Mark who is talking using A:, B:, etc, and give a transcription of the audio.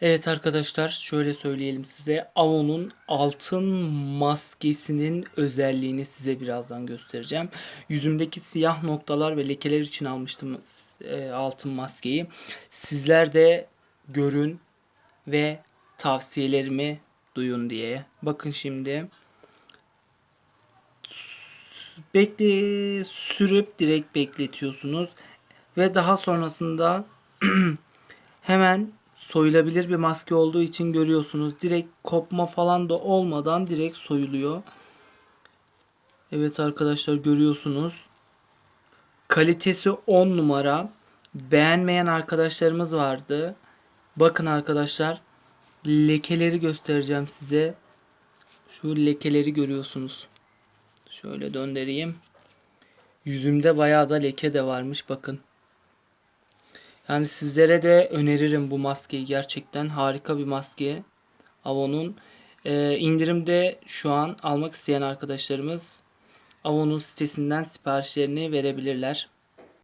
A: Evet arkadaşlar şöyle söyleyelim size. Avon'un altın maskesinin özelliğini size birazdan göstereceğim. Yüzümdeki siyah noktalar ve lekeler için almıştım e, altın maskeyi. Sizler de görün ve tavsiyelerimi duyun diye. Bakın şimdi. Bekle sürüp direkt bekletiyorsunuz ve daha sonrasında hemen soyulabilir bir maske olduğu için görüyorsunuz. Direkt kopma falan da olmadan direkt soyuluyor. Evet arkadaşlar görüyorsunuz. Kalitesi 10 numara. Beğenmeyen arkadaşlarımız vardı. Bakın arkadaşlar lekeleri göstereceğim size. Şu lekeleri görüyorsunuz. Şöyle döndüreyim. Yüzümde bayağı da leke de varmış bakın. Yani sizlere de öneririm bu maskeyi. Gerçekten harika bir maske. Avon'un Ee, indirimde şu an almak isteyen arkadaşlarımız Avon'un sitesinden siparişlerini verebilirler.